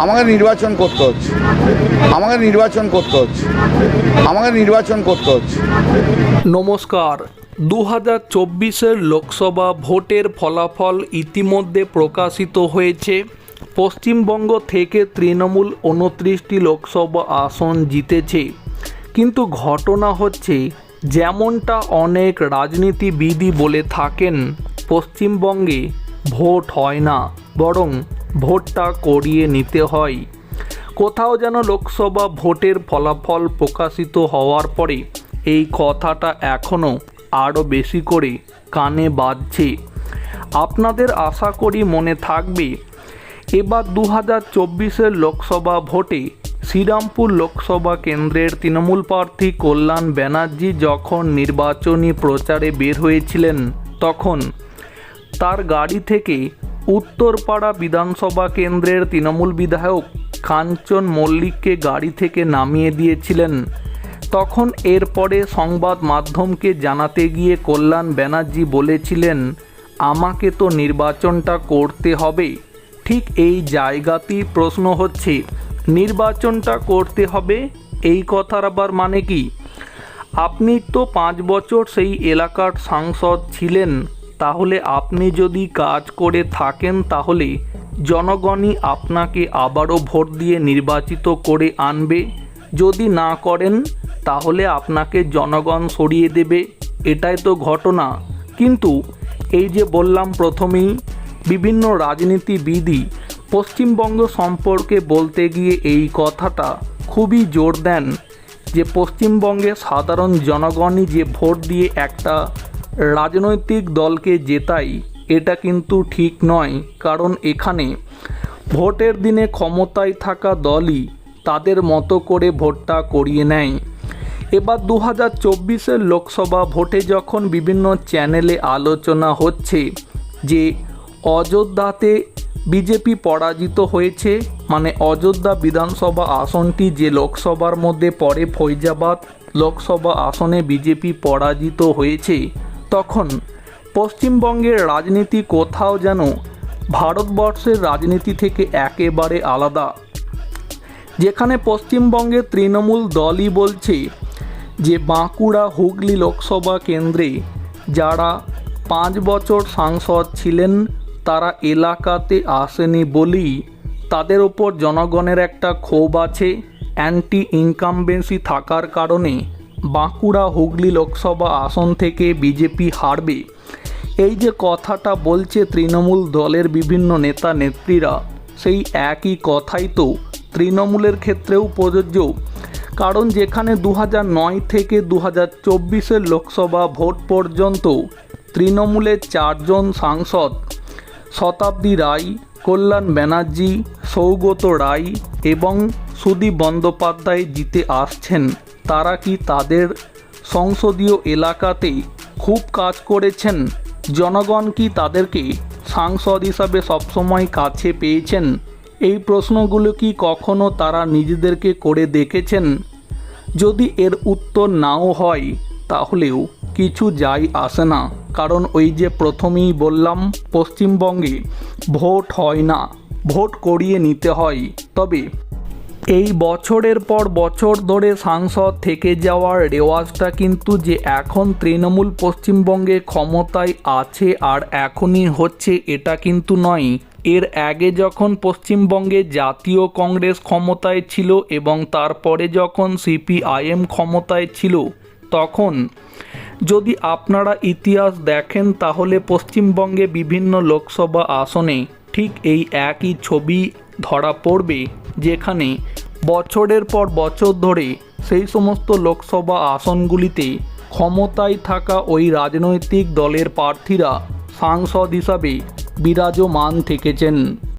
আমাকে নির্বাচন করতে হচ্ছে। আমাকে নির্বাচন করতে হচ্ছে। আমাকে নির্বাচন করতে হচ্ছে। নমস্কার। দু হাজার চব্বিশের লোকসভা ভোটের ফলাফল ইতিমধ্যে প্রকাশিত হয়েছে। পশ্চিমবঙ্গ থেকে তৃণমূল উনত্রিশটি লোকসভা আসন জিতেছে। কিন্তু ঘটনা হচ্ছে, যেমনটা অনেক রাজনীতিবিদই বলে থাকেন, পশ্চিমবঙ্গে ভোট হয় না, বরং ভোটটা করিয়ে নিতে হয়। কোথাও যেন লোকসভা ভোটের ফলাফল প্রকাশিত হওয়ার পরে এই কথাটা এখনও আরও বেশি করে কানে বাজছে। আপনাদের আশা করি মনে থাকবে, এবার দু হাজার চব্বিশের লোকসভা ভোটে শ্রীরামপুর লোকসভা কেন্দ্রের তৃণমূল প্রার্থী কল্যাণ ব্যানার্জি যখন নির্বাচনী প্রচারে বের হয়েছিলেন, তখন তার গাড়ি থেকে উত্তরপাড়া বিধানসভা কেন্দ্রের তৃণমূল বিধায়ক কাঞ্চন মল্লিককে গাড়ি থেকে নামিয়ে দিয়েছিলেন। তখন এরপরে সংবাদ মাধ্যমকে জানাতে গিয়ে কল্যাণ ব্যানার্জি বলেছিলেন, আমাকে তো নির্বাচনটা করতে হবে। ঠিক এই জায়গাতেই প্রশ্ন হচ্ছে, নির্বাচনটা করতে হবে? এই কথার আবার মানে কি? আপনি তো পাঁচ বছর সেই এলাকার সাংসদ ছিলেন তাহলে আপনি যদি কাজ করে থাকেন তাহলে জনগণই আপনাকে আবারও ভোট দিয়ে নির্বাচিত করে আনবে। যদি না করেন, তাহলে আপনাকে জনগণ সরিয়ে দেবে। এটাই তো ঘটনা। কিন্তু এই যে বললাম প্রথমেই, বিভিন্ন রাজনীতিবিদই পশ্চিমবঙ্গ সম্পর্কে বলতে গিয়ে এই কথাটা খুবই জোর দেন যে পশ্চিমবঙ্গে সাধারণ জনগণই যে ভোট দিয়ে একটা রাজনৈতিক দলকে জেতাই, এটা কিন্তু ঠিক নয়। কারণ এখানে ভোটের দিনে ক্ষমতায় থাকা দলই তাদের মতো করে ভোটটা করিয়ে নেয়। এবার দু হাজার চব্বিশের লোকসভা ভোটে যখন বিভিন্ন চ্যানেলে আলোচনা হচ্ছে যে অযোধ্যাতে বিজেপি পরাজিত হয়েছে মানে অযোধ্যা বিধানসভা আসনটি যে লোকসভার মধ্যে পড়ে ফৈজাবাদ লোকসভা আসনে বিজেপি পরাজিত হয়েছে তখন পশ্চিমবঙ্গের রাজনীতি কোথাও যেন ভারতবর্ষের রাজনীতি থেকে একেবারে আলাদা। যেখানে পশ্চিমবঙ্গের তৃণমূল দলই বলছে যে বাঁকুড়া হুগলি লোকসভা কেন্দ্রে যারা পাঁচ বছর সাংসদ ছিলেন, তারা এলাকাতে আসেনি বলেই তাদের ওপর জনগণের একটা ক্ষোভ আছে অ্যান্টি ইনকামবেন্সি থাকার কারণে। বাঁকুড়া হুগলি লোকসভা আসন থেকে বিজেপি হারবে। এই যে কথাটা বলছে তৃণমূল দলের বিভিন্ন নেতা নেত্রীরা, সেই একই কথাই তো তৃণমূলের ক্ষেত্রেও প্রযোজ্য। কারণ যেখানে দু নয় থেকে দু হাজার লোকসভা ভোট পর্যন্ত তৃণমূলের চারজন সাংসদ, শতাব্দী রায়, কল্যাণ ব্যানার্জি, সৌগত রায় এবং সুদীপ বন্দ্যোপাধ্যায় জিতে আসছেন। তারা কি তাদের সংসদীয় এলাকাতে খুব কাজ করেছেন? জনগণ কি তাদেরকে সাংসদ হিসাবে সবসময় কাছে পেয়েছেন? এই প্রশ্নগুলো কি কখনো তারা নিজেদেরকে করে দেখেছেন? যদি এর উত্তর নাও হয়, তাহলেও কিছু যাই আসে না। কারণ ওই যে প্রথমেই বললাম, পশ্চিমবঙ্গে ভোট হয় না। ভোট করিয়ে নিতে হয়। তবে এই বছরের পর বছর ধরে সাংসদ থেকে যাওয়ার রেওয়াজটা কিন্তু যে এখন তৃণমূল পশ্চিমবঙ্গে ক্ষমতায় আছে আর এখনই হচ্ছে এটা কিন্তু নয়। এর আগে যখন পশ্চিমবঙ্গে জাতীয় কংগ্রেস ক্ষমতায় ছিল এবং তারপরে যখন সিপিআইএম ক্ষমতায় ছিল, তখন যদি আপনারা ইতিহাস দেখেন তাহলে পশ্চিমবঙ্গে বিভিন্ন লোকসভা আসনে ঠিক এই একই ছবি ধরা পড়বে। যেখানে বছরের পর বছর ধরে সেই সমস্ত লোকসভা আসনগুলিতে ক্ষমতায় থাকা ওই রাজনৈতিক দলের প্রার্থীরা সাংসদ হিসাবে বিরাজমান থেকেছেন।